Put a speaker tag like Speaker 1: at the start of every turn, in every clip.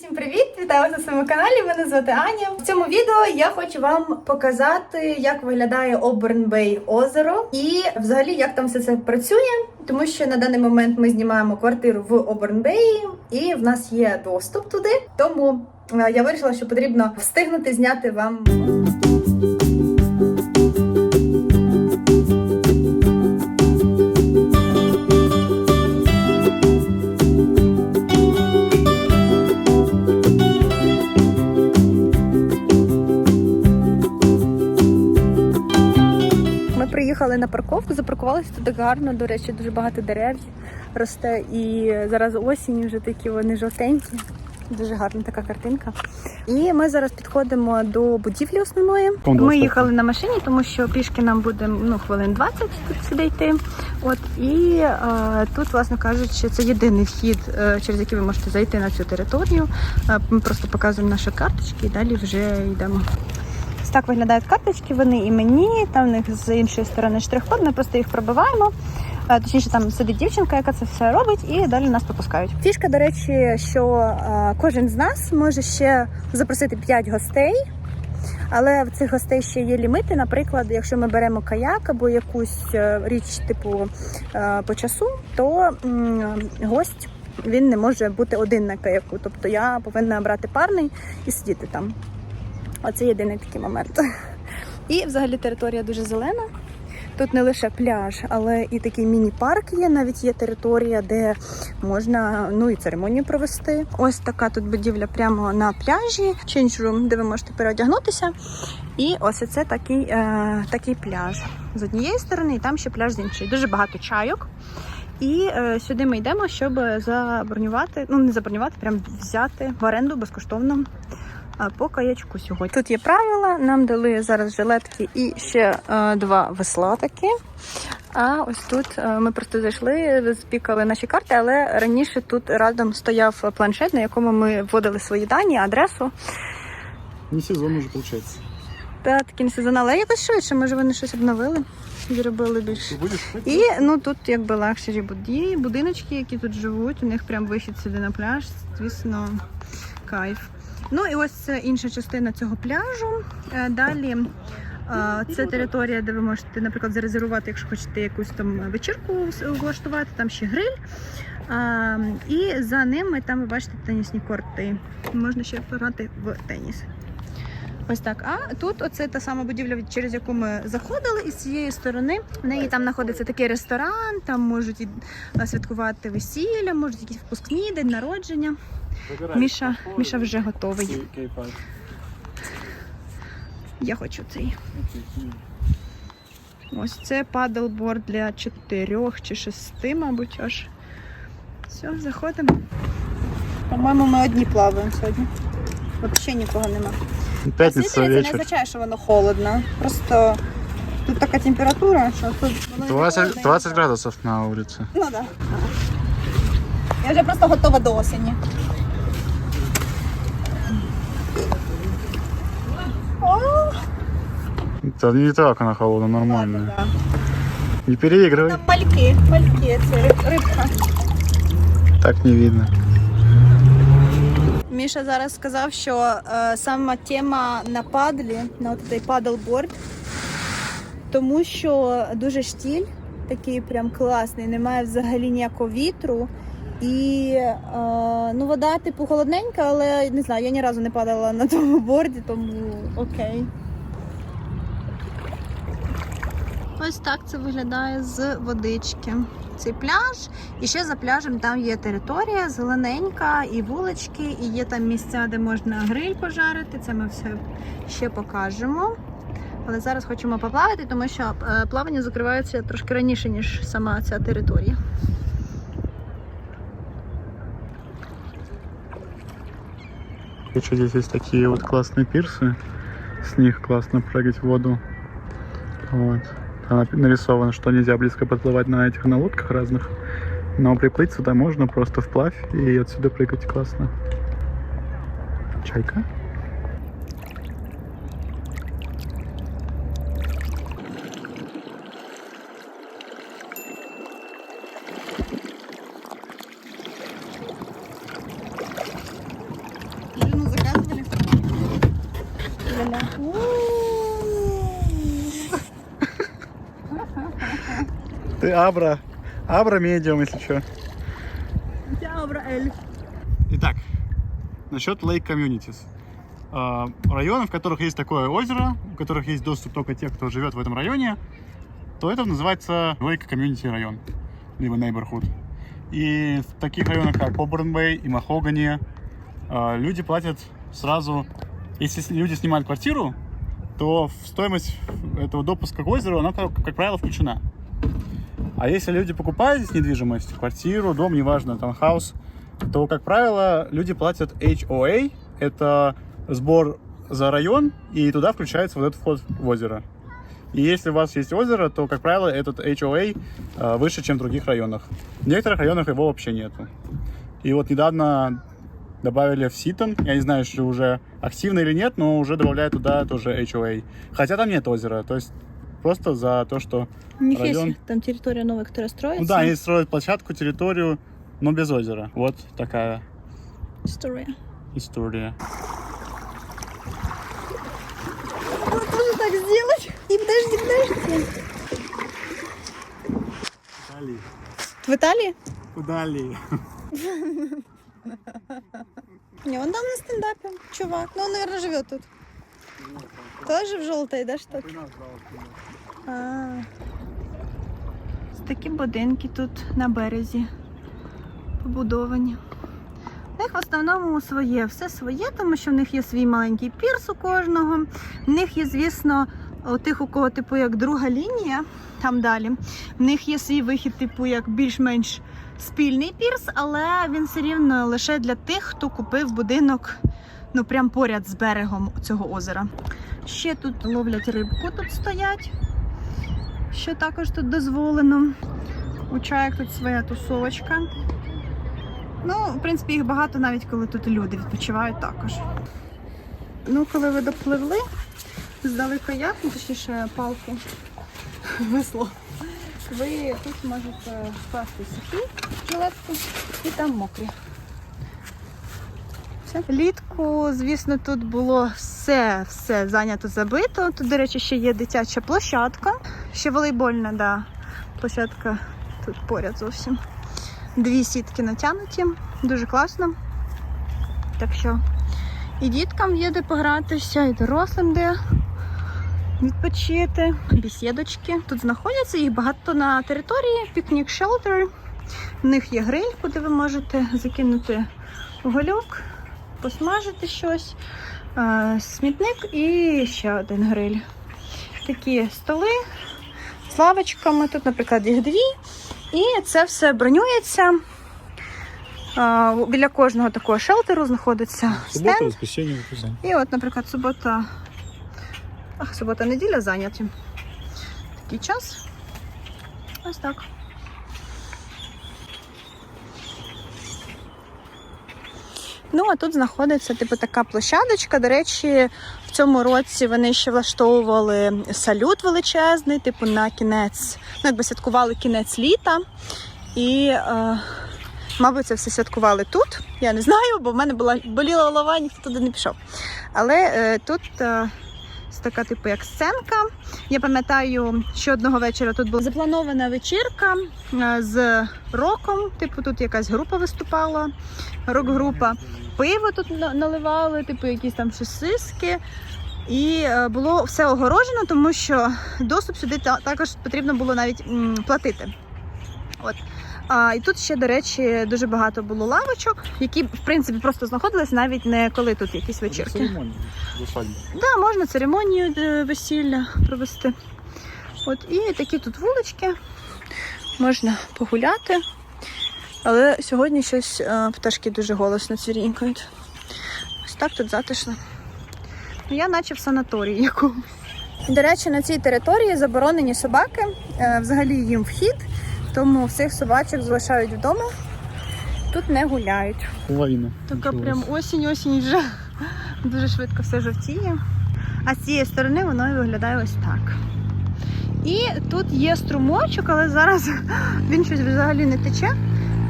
Speaker 1: Всім привіт! Вітаю на своєму каналі. Мене звати Аня. В цьому відео я хочу вам показати, як виглядає Оберн Бей озеро і взагалі як там все це працює. Тому що на даний момент ми знімаємо квартиру в Оберн Беї, і в нас є доступ туди. Тому е, я вирішила, що потрібно встигнути зняти вам. На запаркувалися тут гарно. До речі, дуже багато дерев росте. І зараз осінь, вже такі вони жовтенькі. Дуже гарна така картинка. І ми зараз підходимо до будівлі основної. Ми їхали на машині, тому що пішки нам буде ну, хвилин 20 тут сюди йти. От і е, тут, власне кажучи, це єдиний вхід, е, через який ви можете зайти на цю територію. Е, ми просто показуємо наші карточки і далі вже йдемо. Ось так виглядають карточки, вони іменні, там в них з іншої сторони штрих-код, ми просто їх пробиваємо. Е, Точніше, там сидить дівчинка, яка це все робить, і далі нас пропускають. Фішка, до речі, що е, кожен з нас може ще запросити 5 гостей. Але в цих гостей ще є лімити. Наприклад, якщо ми беремо каяк або якусь е, річ типу по часу, то гость він не може бути один на каяку. Тобто я повинна брати парний і сидіти там. Оце єдиний такий момент. І взагалі територія дуже зелена. Тут не лише пляж, але і такий міні-парк є. Навіть є територія, де можна ну і церемонію провести. Ось така тут будівля прямо на пляжі, change де ви можете переодягнутися. І ось це такий, е, такий пляж з однієї сторони, і там ще пляж з іншої. Дуже багато чайок. І е, сюди ми йдемо, щоб забронювати, ну не забронювати, прям взяти в оренду безкоштовно по каячку сьогодні. Тут є правила, нам дали зараз жилетки і ще е, два весла такі. А ось тут е, ми просто зайшли, спікали наші карти, але раніше тут радом стояв планшет, на якому ми вводили свої дані, адресу.
Speaker 2: Не сезон уже получается.
Speaker 1: Та такі не сезон, але якось швидше, може вони щось обновили, зробили більше. І ну тут якби буді, будиночки, які тут живуть, у них прям вихід сюди на пляж, звісно, кайф. Ну і ось інша частина цього пляжу. Е, Далі е, це територія, де ви можете, наприклад, зарезервувати, якщо хочете якусь там вечірку влаштувати, там ще гриль. І за ними там ви бачите тенісні корти. Можна ще грати в теніс. Ось так. А тут оце та сама будівля, через яку ми заходили, і з цієї сторони в неї там знаходиться такий ресторан, там можуть святкувати весілля, можуть якісь впускні, день народження. Міша, Міша вже готовий. Я хочу цей. Ось це падлборд для чотирьох чи шести, мабуть, аж. Все, заходимо. По-моєму, ми одні плаваємо сьогодні. Взагалі нікого нема.
Speaker 2: Пятница
Speaker 1: Світлі це не
Speaker 2: вечер.
Speaker 1: означає, що воно холодно. Просто тут така температура, що тут воно не
Speaker 2: 20,
Speaker 1: холодно, і
Speaker 2: 20
Speaker 1: все.
Speaker 2: градусов на улице.
Speaker 1: Ну так. Да. Я вже просто готова до осені. О,
Speaker 2: Это не так она холодная, нормально.
Speaker 1: да.
Speaker 2: Не переигрывай.
Speaker 1: Там мальки, мальки, це риб- рибка.
Speaker 2: Так не видно.
Speaker 1: Міша зараз сказав, що е, сама тема на падлі, на от цей падлборд, тому що дуже штіль, такий прям класний, немає взагалі ніякого вітру. І е, ну, вода, типу, холодненька, але не знаю, я ні разу не падала на тому борді, тому окей. Ось так це виглядає з водички Цей пляж. І ще за пляжем там є територія зелененька, і вулички, і є там місця, де можна гриль пожарити. Це ми все ще покажемо. Але зараз хочемо поплавати, тому що е, плавання закривається трошки раніше, ніж сама ця територія.
Speaker 2: Еще здесь есть такие вот классные пирсы. С них классно прыгать в воду. Вот. Там напи- нарисовано, что нельзя близко подплывать на этих на лодках разных. Но приплыть сюда можно просто вплавь и отсюда прыгать классно. Чайка? Ты Абра. Абра медиум, если что.
Speaker 1: Добре, Ель.
Speaker 2: Итак, насчет Lake Communities. А, Районы, в которых есть такое озеро, у которых есть доступ только те, кто живет в этом районе, то это называется Lake Community район, либо Neighborhood. И в таких районах, как Оберн и Махогани, люди платят сразу... Если люди снимают квартиру, то в стоимость этого допуска к озеру, она, как, как правило, включена. А если люди покупают здесь недвижимость, квартиру, дом, неважно, таунхаус, то, как правило, люди платят HOA, это сбор за район, и туда включается вот этот вход в озеро. И если у вас есть озеро, то, как правило, этот HOA э, выше, чем в других районах. В некоторых районах его вообще нету. И вот недавно добавили в Ситон, я не знаю, что уже активно или нет, но уже добавляют туда тоже HOA. Хотя там нет озера, то есть просто за то, что
Speaker 1: У них
Speaker 2: Район.
Speaker 1: есть там территория новая, которая строится.
Speaker 2: ну да, они строят площадку, территорию, но без озера. Вот такая
Speaker 1: История.
Speaker 2: история.
Speaker 1: Можно так сделать? И подожди, подожди.
Speaker 2: Дали.
Speaker 1: В Италии?
Speaker 2: Дали.
Speaker 1: Не, он там на стендапе, чувак. Ну, он, наверное, живет тут. Тоже в желтой, да, что А. Ось Такі будинки тут на березі побудовані. В них в основному своє, все своє, тому що в них є свій маленький пірс у кожного. В них є, звісно, у тих, у кого типу як друга лінія, там далі. В них є свій вихід, типу, як більш-менш спільний пірс, але він все рівно лише для тих, хто купив будинок ну прям поряд з берегом цього озера. Ще тут ловлять рибку, тут стоять, що також тут дозволено. У чаях тут своя тусовочка. Ну, в принципі, їх багато навіть коли тут люди відпочивають також. Ну, коли ви допливли, здали каяк, ну, точніше палку, весло. Ви тут можете вкласти сухі жилетку і там мокрі. Все. Влітку, звісно, тут було все, все зайнято забито. Тут, до речі, ще є дитяча площадка. Ще волейбольна, да. Площадка тут поряд зовсім. Дві сітки натягнуті. Дуже класно. Так що і діткам є де погратися, і дорослим де відпочити. Бесідочки. Тут знаходяться їх багато на території. Пікнік шелтер. В них є гриль, куди ви можете закинути гольок, посмажити щось, е, смітник і ще один гриль. Такі столи з лавочками. Тут, наприклад, їх дві. І це все бронюється. Біля кожного такого шелтеру знаходиться стенд.
Speaker 2: воскресенье, воскресенье.
Speaker 1: І от, наприклад, субота. Ах, субота, неділя зайняті. Такий час. Ось так. Ну, а тут знаходиться типу така площадочка. До речі, в цьому році вони ще влаштовували салют величезний, типу на кінець, ну якби святкували кінець літа. І, е, мабуть, це все святкували тут. Я не знаю, бо в мене була боліла голова, ніхто туди не пішов. Але е, тут е, ось така, типу, як сценка. Я пам'ятаю, що одного вечора тут була запланована вечірка е, з роком. Типу, тут якась група виступала, рок-група. Пиво тут наливали, типу, якісь там сосиски. І е, було все огорожено, тому що доступ сюди також потрібно було навіть платити. От. А, і тут ще, до речі, дуже багато було лавочок, які, в принципі, просто знаходились навіть не коли тут якісь вечірки.
Speaker 2: Церемония в усадьбе.
Speaker 1: Да, можна церемонію е, весілля провести. От, і такі тут вулички. Можна погуляти. Але сьогодні щось е, пташки дуже голосно цвірінькають. Ось так тут затишно. Ну, Я наче в санаторії якомусь. До речі, на цій території заборонені собаки. Е, Взагалі їм вхід, тому всіх собачок залишають вдома. Тут не гуляють.
Speaker 2: Половина.
Speaker 1: Така прям осінь, осінь вже дуже швидко все жовтіє. А з цієї сторони воно і виглядає ось так. І тут є струмочок, але зараз він щось взагалі не тече.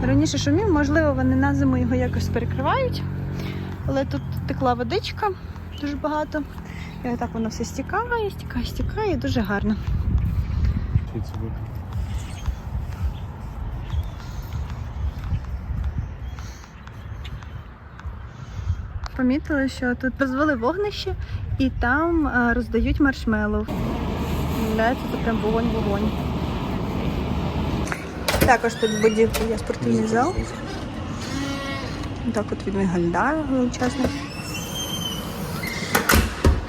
Speaker 1: Раніше шумів, можливо, вони на зиму його якось перекривають. Але тут текла водичка. дуже багато. І отак воно все стікає, стікає, стікає, дуже гарно. Помітили, що тут розвели вогнище і там е, роздають маршмеллоу. Виявляється, це прям вогонь-вогонь. Також тут будівлі є спортивний зал. Так от він виглядає величезний.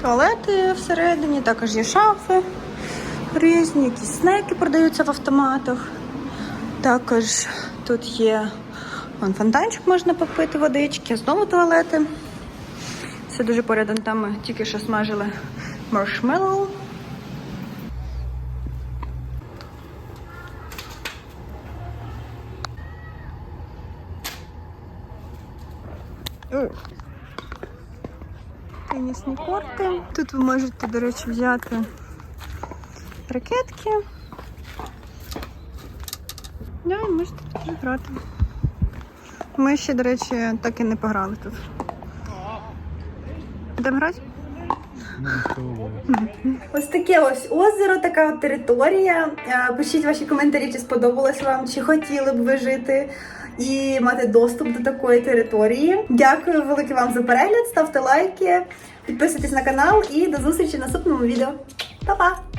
Speaker 1: Туалети всередині, також є шафи різні, якісь снеки продаються в автоматах. Також тут є вон, фонтанчик, можна попити водички, знову туалети. Все дуже поряд, там тільки що смажили маршмеллоу. Тенісні корти. Тут ви можете, до речі, взяти ракетки. Да, і можете тут грати. Ми ще, до речі, так і не пограли тут. Йдемо грати? Ось таке ось озеро, така от територія. Е, Пишіть ваші коментарі, чи сподобалось вам, чи хотіли б ви жити і мати доступ до такої території. Дякую велике вам за перегляд. Ставте лайки, підписуйтесь на канал і до зустрічі в наступному відео. Па-па!